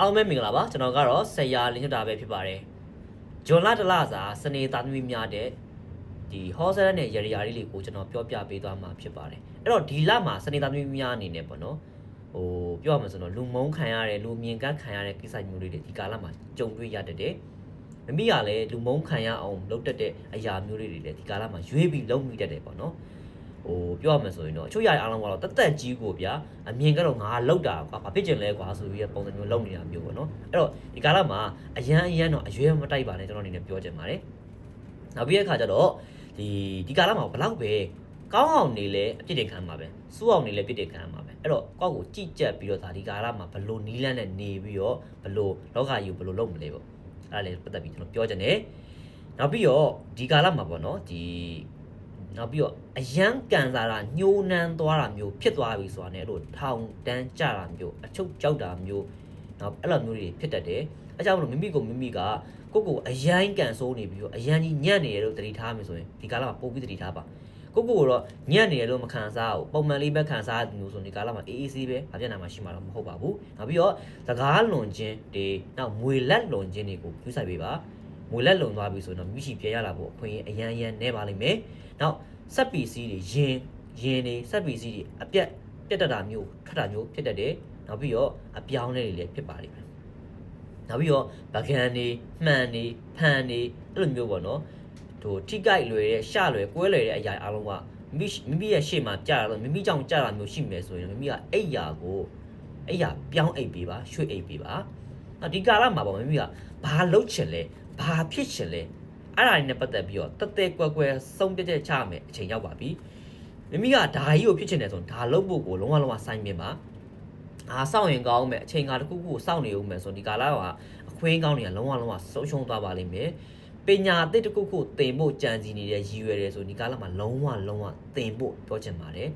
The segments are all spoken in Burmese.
အားလုံးပဲမင်္ဂလာပါကျွန်တော်ကတော့ဆရာလင်းညတာပဲဖြစ်ပါတယ်ဂျွန်လာတလစာစနေသားသမီးများတဲ့ဒီဟောဆယ်နဲ့ရရရာလေးလေးကိုကျွန်တော်ပြောပြပေးသွားမှာဖြစ်ပါတယ်အဲ့တော့ဒီလမှာစနေသားသမီးများအနေနဲ့ပေါ့နော်ဟိုပြောရမှာဆိုတော့လူမုန်းခံရတယ်လူမြင်ကန်းခံရတဲ့ကိစ္စမျိုးလေးတွေဒီကာလမှာကြုံတွေ့ရတတ်တယ်မမိကလည်းလူမုန်းခံရအောင်လုပ်တတ်တဲ့အရာမျိုးလေးတွေလည်းဒီကာလမှာရွေးပြီးလုပ်မိတတ်တယ်ပေါ့နော် ဟိုပြောရမယ်ဆိုရင်တော့အချို့ຢာအားလုံးကတော့တက်တက်ကြီးကိုဗျာအမြင်ကတော့ငါလောက်တာကွာဘာဖြစ်ကျင်လဲကွာဆိုပြီးရပုံစံမျိုးလုပ်နေတာမျိုးပေါ့နော်အဲ့တော့ဒီကာလမှာအရန်အရန်တော့အရွယ်မတိုက်ပါနဲ့ကျွန်တော်အနေနဲ့ပြောချင်ပါတယ်နောက်ပြီးတဲ့အခါကျတော့ဒီဒီကာလမှာဘလောက်ပဲကောင်းအောင်နေလဲအပြစ်တင်ခံမှာပဲစူးအောင်နေလဲပြစ်တင်ခံမှာပဲအဲ့တော့ကောက်ကိုကြိကြက်ပြီးတော့ဒါဒီကာလမှာဘလို့နီးလန်းနဲ့နေပြီးတော့ဘလို့လောကကြီးကိုဘလို့လုပ်မလဲပေါ့အဲ့ဒါလည်းပတ်သက်ပြီးကျွန်တော်ပြောချင်တယ်နောက်ပြီးတော့ဒီကာလမှာပေါ့နော်ဒီ နောက်ပြီးတော့အယမ်းကန်စားတာညှိုးနှမ်းသွားတာမျိုးဖြစ်သွားပြီဆိုတာ ਨੇ အဲ့လိုထောင်တန်းကြတာမျိုးအချုပ်ကြောက်တာမျိုးနောက်အဲ့လိုမျိုးတွေဖြစ်တတ်တယ်အဲကြောင့်မလို့မိမိကိုမိမိကကိုယ့်ကိုအယမ်းကန်ဆိုးနေပြီးတော့အယမ်းကြီးညံ့နေရလို့တတိထားမယ်ဆိုရင်ဒီကာလမှာပို့ပြီးတတိထားပါကိုယ့်ကိုယ်ကတော့ညံ့နေရလို့မခံစားဘူးပုံမှန်လေးပဲခံစားရမျိုးဆိုဒီကာလမှာအေးအေးဆေးပဲအပြည့်နာမှာရှိမှာတော့မဟုတ်ပါဘူးနောက်ပြီးတော့စကားလွန်ခြင်းတွေနောက်မွေလက်လွန်ခြင်းတွေကိုပြုဆိုင်ပေးပါ မွေလက်လွန်သွားပြီဆိုရင်တော့မိရှိပြရလာဖို့အခွင့်အရေးအယမ်းအယမ်းနေပါလိမ့်မယ်နောက်စက်ပီစီးတွေရင်ရင်တွေစက်ပီစီးတွေအပြက်ပြတ်တတ်တာမျိုးထွက်တာမျိုးဖြစ်တတ်တယ်နောက်ပြီးတော့အပြောင်းအလဲတွေလည်းဖြစ်ပါလိမ့်မယ်နောက်ပြီးတော့ဗကန်တွေမှန်တွေဖန်တွေအဲ့လိုမျိုးပေါ့နော်ဟိုထိကြိုက်လွယ်တဲ့ရှလွယ်ကွဲလွယ်တဲ့အရာအားလုံးကမိမိမိရဲ့ရှေ့မှာကြာတော့မိမိကြောင့်ကြာတာမျိုးရှိမယ်ဆိုရင်မိမိကအဲ့ရာကိုအဲ့ရာပြောင်းအိပ်ပေးပါရွှေ့အိပ်ပေးပါနောက်ဒီကာလမှာပေါ့မိမိကဘာလုပ်ချင်လဲ ဘာဖြစ်ချင်လဲအဲ့ဒါတွေနဲ့ပတ်သက်ပြီးတော့တက်တက်ကွက်ကွက်စုံပြတ်ချက်ချရမယ်အချိန်ရောက်ပါပြီမိမိကဒါကြီးကိုဖြစ်ချင်တယ်ဆိုရင်ဒါလုပ်ဖို့ကိုလုံးဝလုံးဝစိုင်းမြင်ပါအာစောင့်ရင်ကောင်းမယ်အချိန်ကတစ်ခုခုကိုစောင့်နေဦးမယ်ဆိုဒီကာလကအခွင့်ကောင်းတွေကလုံးဝလုံးဝဆုံးရှုံးသွားပါလိမ့်မယ်ပညာအသစ်တစ်ခုခုသင်ဖို့ကြံစည်နေတဲ့ရည်ရွယ်တယ်ဆိုဒီကာလမှာလုံးဝလုံးဝသင်ဖို့ပြောချင်ပါတယ်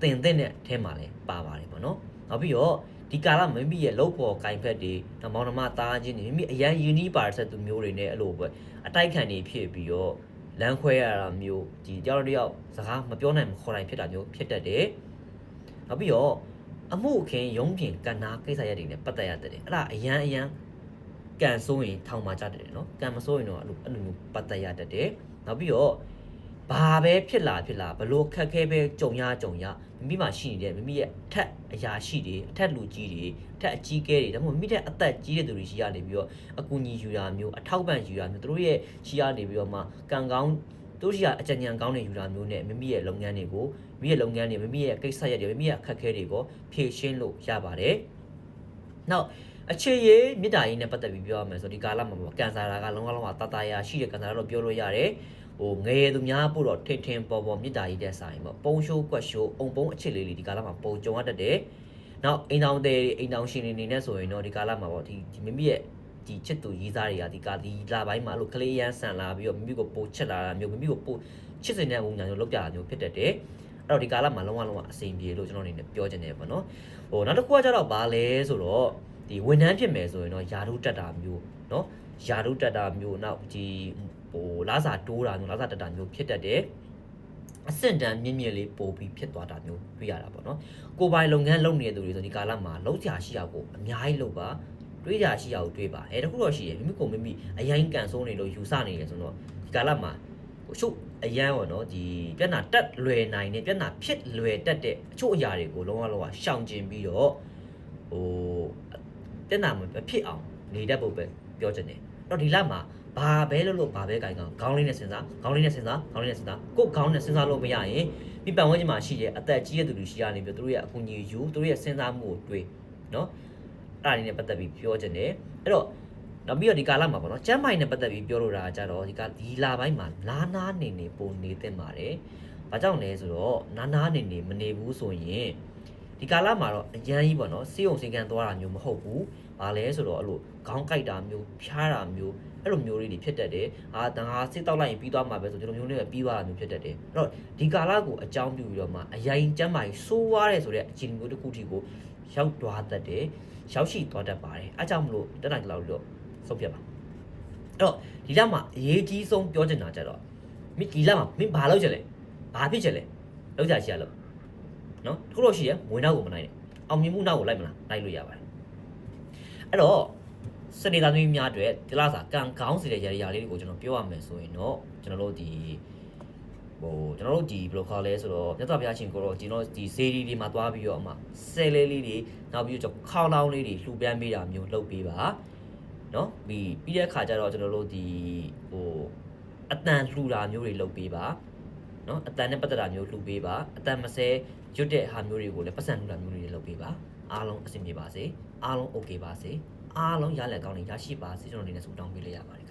သင်တဲ့အထဲမှာလည်းပါပါတယ်ပေါ့နော်နောက်ပြီးတော့ ဒီကာလမိမိရဲ့လုပ်ပေါ်ကင်ဖက်တွေနောက်မောင်နှမသားချင်းတွေမိမိအရန်ယူနီပါဆက်သူမျိုးတွေနဲ့အဲ့လိုပဲအတိုက်ခံနေဖြစ်ပြီးတော့လမ်းခွဲရတာမျိုးဒီတယောက်တစ်ယောက်စကားမပြောနိုင်မခေါ်နိုင်ဖြစ်တာမျိုးဖြစ်တတ်တယ်။နောက်ပြီးတော့အမှုအခင်းရုံးပြင်ကဏ္ဍကိစ္စရပ်တွေနဲ့ပတ်သက်ရတတ်တယ်။အဲ့ဒါအရန်အရန်ကန်ဆိုးရင်ထောင်မှာကြတတ်တယ်နော်။ကန်မဆိုးရင်တော့အဲ့လိုအဲ့လိုမျိုးပတ်သက်ရတတ်တယ်။နောက်ပြီးတော့ ဘာပဲဖြစ်လာဖြစ်လာဘလို့ခက်ခဲပဲကြုံရကြုံရမိမိမှာရှိနေတဲ့မိမိရဲ့အထက်အရာရှိတွေအထက်လူကြီးတွေအထက်အကြီးကဲတွေဒါမှမဟုတ်မိမိတဲ့အသက်ကြီးတဲ့သူတွေရှိရနေပြီးတော့အကူအညီယူတာမျိုးအထောက်ပံ့ယူတာမျိုးသူတို့ရဲ့ရှိရနေပြီးတော့မှကံကောင်းသူတို့ရှိရအကြံဉာဏ်ကောင်းတွေယူတာမျိုးနဲ့မိမိရဲ့လုပ်ငန်းတွေကိုမိမိရဲ့လုပ်ငန်းတွေမိမိရဲ့ကိစ္စရပ်တွေမိမိရဲ့အခက်အခဲတွေကိုဖြေရှင်းလို့ရပါတယ်။နောက်အခြေရေးမြစ်တာရေးနဲ့ပတ်သက်ပြီးပြောရမယ်ဆိုဒီကာလမှာပေါ့ကန်ဆာတာကလုံးဝလုံးဝတတရာရှိတဲ့ကန်ဆာတာလို့ပြောလို့ရတယ်။ ဟိုငယ်သူများပို့တော့ထင်ထင်ပေါ်ပေါ်မြစ်တာရေးတဲ့ဆိုင်ပေါ့ပုံရှိုးကွက်ရှိုးအုံပုံအခြေလေးလေးဒီကာလမှာပုံကြုံရတတ်တယ်။နောက်အိမ်တောင်တဲ့အိမ်တောင်ရှင်တွေနေနဲ့ဆိုရင်တော့ဒီကာလမှာပေါ့ဒီဒီမိမိရဲ့ဒီချစ်သူရေးသားတွေကဒီကဒီလာပိုင်းမှာလို့ကလေးရန်ဆန်လာပြီးတော့မိမိကိုပိုချစ်လာတာမျိုးမိမိကိုပိုချစ်စင်တဲ့ပုံစံမျိုးလောက်ပြတာမျိုးဖြစ်တတ်တယ်အဲ့တော့ဒီကာလမှာလုံးဝလုံးဝအဆင်ပြေလို့ကျွန်တော်အနေနဲ့ပြောချင်တယ်ပေါ့နော်ဟိုနောက်တစ်ခုကကျတော့ဘာလဲဆိုတော့ဒီဝန်ထမ်းဖြစ်မယ်ဆိုရင်တော့ယာတို့တက်တာမျိုးနော်ယာတို့တက်တာမျိုးနောက်ဒီ ဟိုလာစာတိုးတာမျိုးလာစာတက်တာမျိုးဖြစ်တတ်တယ်အဆင့်တန်းမြင့်မြင့်လေးပို့ပြီးဖြစ်သွားတာမျိုးတွေ့ရတာပေါ့နော်ကိုယ်ပိုင်လုပ်ငန်းလုပ်နေတဲ့သူတွေဆိုဒီကာလမှာလုံးချရှိရကိုအများကြီးလုပ်ပါတွေးကြရှိရအောင်တွေးပါအဲတခုတော့ရှိရမိမိကိုမိမိအရင်ကန်ဆိုးနေလို့ယူဆနေတယ်ဆိုတော့ဒီကာလမှာဟိုချုပ်အရန်ပေါ့နော်ဒီပြဿနာတက်လွယ်နိုင်တဲ့ပြဿနာဖြစ်လွယ်တတ်တဲ့အချို့အရာတွေကိုလုံးဝလုံးဝရှောင်ကျင်ပြီးတော့ဟိုပြဿနာမဖြစ်အောင်နေတတ်ဖို့ပဲပြောချင်တယ်အဲ့ တော့ဒီလမှာဘာပဲလို့လို့ဘာပဲကြိုင်ကောင်ခေါင်းလေးနဲ့စဉ်းစားခေါင်းလေးနဲ့စဉ်းစားခေါင်းလေးနဲ့စဉ်းစားကိုယ်ခေါင်းနဲ့စဉ်းစားလို့မရရင်ဒီပတ်ဝန်းကျင်မှာရှိတဲ့အသက်ကြီးတဲ့သူတွေရှိရနေပြီးသူတို့ရဲ့အကူအညီယူသူတို့ရဲ့စဉ်းစားမှုကိုတွေးနော်အဲ့ဒါလေးနဲ့ပတ်သက်ပြီးပြောချင်တယ်အဲ့တော့နောက်ပြီးတော့ဒီကာလမှာပေါ့နော်ကျမ်းမိုင်နဲ့ပတ်သက်ပြီးပြောလို့တာကြတော့ဒီကဒီလာပိုင်းမှာနားနားနေနေပုံနေသင့်ပါတယ်။ဘာကြောင့်လဲဆိုတော့နားနားနေနေမနေဘူးဆိုရင် ဒီကာလမှာတော့အရန်ကြီးပေါ့နော်စီးုံစင်ကန်သွားတာမျိုးမဟုတ်ဘူး။ဘာလဲဆိုတော့အဲ့လိုခေါင်းကိုက်တာမျိုးဖျားတာမျိုးအဲ့လိုမျိုးလေးတွေဖြစ်တတ်တယ်။အာတန်ဟာစစ်တောက်လိုက်ရင်ပြီးသွားမှာပဲဆိုဒီလိုမျိုးလေးပဲပြီးသွားတာမျိုးဖြစ်တတ်တယ်။အဲ့တော့ဒီကာလကိုအကြောင်းပြုပြီးတော့မှအရင်ကျမ်းမိုင်ဆိုးွားတယ်ဆိုတဲ့အခြေအနေမျိုးတစ်ခုထိကိုရောက်သွားတတ်တယ်။ရောက်ရှိသွားတတ်ပါတယ်အဲကြောင့်မလို့တက်နိုင်ကြလောက်လို့ဆုံးဖြတ်ပါအဲ့တော့ဒီလမှာအရေးကြီးဆုံးပြောချင်တာကြတော့မိဒီလမှာမင်းဘာလုပ်ချင်လဲဘာဖြစ်ချင်လဲလောက်ကြရှိရလို့ နော်တခုတော့ရှိရဝင်နောက်ကိုမနိုင်နဲ့အောင်မြင်မှုနောက်ကိုလိုက်မလားလိုက်လို့ရပါတယ်အဲ့တော့စနေသားသမီးများအတွက်ဒီလားစာကံကောင်းစေတဲ့ຢာຢာလေးတွေကိုကျွန်တော်ပြောရမယ်ဆိုရင်တော့ကျွန်တော်တို့ဒီဟိုကျွန်တော်တို့ဒီဘယ်လိုခေါ်လဲဆိုတော့မြတ်စွာဘုရားရှင်ကိုတော့ကျွန်တော်ဒီဇေဒီတွေမှာသွားပြီးတော့အမှဆယ်လေးလေးတွေနောက်ပြီးတော့ခေါင်းလောင်းလေးတွေလှူပန်းပေးတာမျိုးလုပ်ပေးပါနော်ပြီးပြီးတဲ့အခါကျတော့ကျွန်တော်တို့ဒီဟိုအတန်လှူတာမျိုးတွေလုပ်ပေးပါ နော်အတန်နဲ့ပတ်သက်တာမျိုးလှူပေးပါအတန်မဆဲရွတ်တဲ့ဟာမျိုးတွေကိုလည်းပတ်စံလှူတာမျိုးတွေလုပ်ပေးပါအားလုံးအဆင်ပြေပါစေအားလုံး okay ပါစေအားလုံးရလက်ကောင်းတွေရရှိပါစေကျွန်တော်အနေနဲ့ဆုတောင်းပေးလိုက်ရပါတယ်